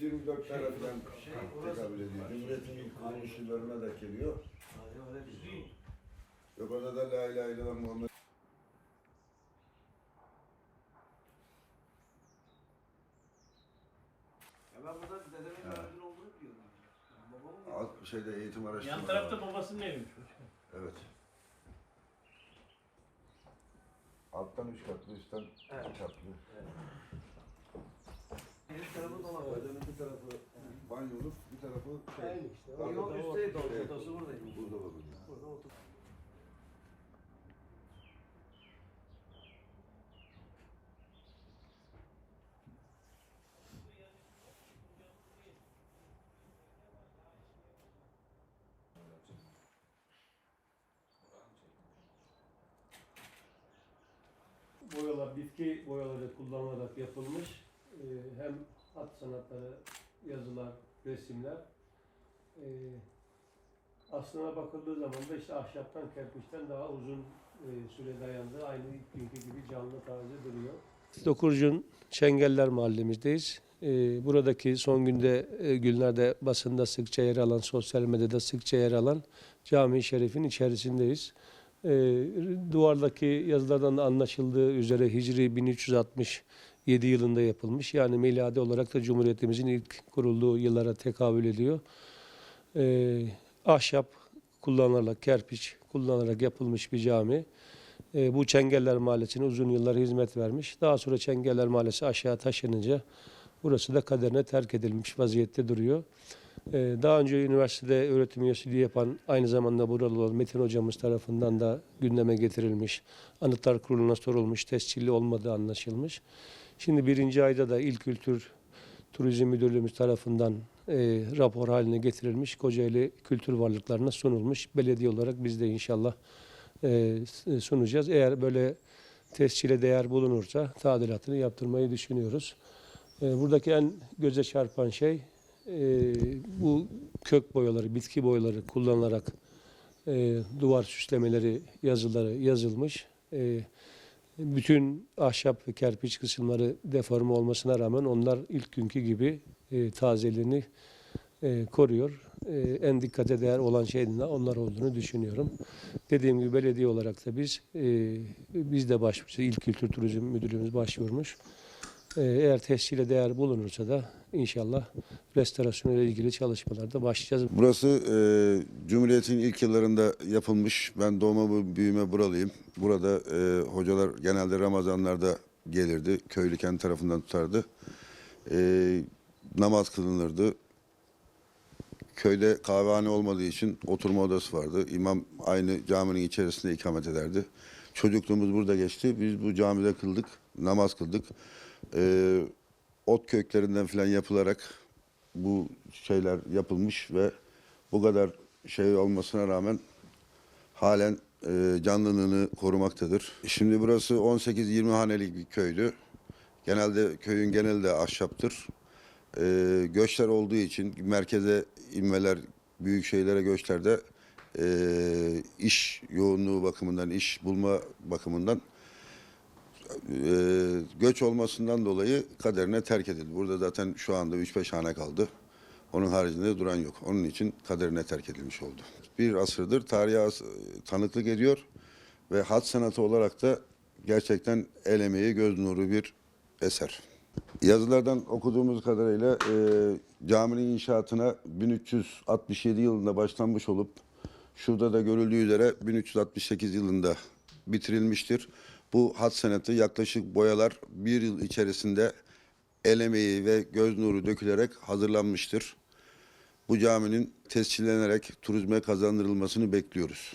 124 tane falan tekabül ediyor. Cumhuriyet'in ilk kuruluş yıllarına da geliyor. Yok orada da la ilahe illallah Muhammed Ya ben burada dedemin Evet. mezun olduğunu biliyordum. Yani babamın da- alt şeyde eğitim araştırma. Yan tarafta babasının eviymiş. Evet. Alttan üç katlı, üstten Evet. iki katlı. Bir tarafı dolap. Bacanın bir tarafı banyoluk, bir tarafı şey. O yol üstteydi o. Evet. Odası buradaydı. Burada bakın. Burada otur. Boyalar, bitki boyaları kullanılarak yapılmış. Ee, hem hat sanatları, yazılar, resimler. Ee, aslına bakıldığı zaman da işte ahşaptan, kerpiçten daha uzun e, süre dayandı. Aynı ilk günkü gibi canlı taze duruyor. Dokurcun Çengeller mahallemizdeyiz. Ee, buradaki son günde e, günlerde basında sıkça yer alan, sosyal medyada sıkça yer alan cami-i şerifin içerisindeyiz. Ee, duvardaki yazılardan da anlaşıldığı üzere Hicri 1367 yılında yapılmış. Yani miladi olarak da Cumhuriyetimizin ilk kurulduğu yıllara tekabül ediyor. Ee, ahşap kullanılarak, kerpiç kullanılarak yapılmış bir cami. Ee, bu Çengeller Mahallesi'ne uzun yıllar hizmet vermiş. Daha sonra Çengeller Mahallesi aşağı taşınınca burası da kaderine terk edilmiş vaziyette duruyor. Ee, Daha önce üniversitede öğretim üyesiliği yapan aynı zamanda buralı olan Metin hocamız tarafından da gündeme getirilmiş. Anıtlar Kurulu'na sorulmuş, tescilli olmadığı anlaşılmış. Şimdi birinci ayda da İl Kültür Turizm Müdürlüğümüz tarafından e, rapor haline getirilmiş. Kocaeli kültür varlıklarına sunulmuş. Belediye olarak biz de inşallah e, sunacağız. Eğer böyle tescile değer bulunursa tadilatını yaptırmayı düşünüyoruz. E, buradaki en göze çarpan şey e, bu kök boyaları, bitki boyaları kullanılarak e, duvar süslemeleri, yazıları yazılmış. E, bütün ahşap ve kerpiç kısımları deforme olmasına rağmen onlar ilk günkü gibi e, tazeliğini e, koruyor. E, en dikkate değer olan şeyin de onlar olduğunu düşünüyorum. Dediğim gibi belediye olarak da biz e, biz de başvurmuş, İl Kültür Turizm Müdürlüğümüz başvurmuş. E, eğer tescile değer bulunursa da inşallah restorasyonu ile ilgili çalışmalarda başlayacağız. Burası e, Cumhuriyet'in ilk yıllarında yapılmış. Ben doğma büyüme buralıyım. Burada e, hocalar genelde Ramazanlarda gelirdi. Köylü kendi tarafından tutardı. E, namaz kılınırdı. Köyde kahvehane olmadığı için oturma odası vardı. İmam aynı caminin içerisinde ikamet ederdi. Çocukluğumuz burada geçti. Biz bu camide kıldık, namaz kıldık. E, ot köklerinden falan yapılarak bu şeyler yapılmış ve bu kadar şey olmasına rağmen halen e, canlılığını korumaktadır. Şimdi burası 18-20 hanelik bir köydü. Genelde köyün geneli de ahşaptır. E, göçler olduğu için merkeze inmeler, büyük şeylere göçlerde e, iş yoğunluğu bakımından, iş bulma bakımından e, göç olmasından dolayı kaderine terk edildi. Burada zaten şu anda 3-5 hane kaldı. Onun haricinde duran yok. Onun için kaderine terk edilmiş oldu. Bir asırdır tarihe tanıklık ediyor ve hat sanatı olarak da gerçekten el emeği, göz nuru bir eser. Yazılardan okuduğumuz kadarıyla e, caminin inşaatına 1367 yılında başlanmış olup şurada da görüldüğü üzere 1368 yılında bitirilmiştir. Bu hat sanatı yaklaşık boyalar bir yıl içerisinde el emeği ve göz nuru dökülerek hazırlanmıştır. Bu caminin tescillenerek turizme kazandırılmasını bekliyoruz.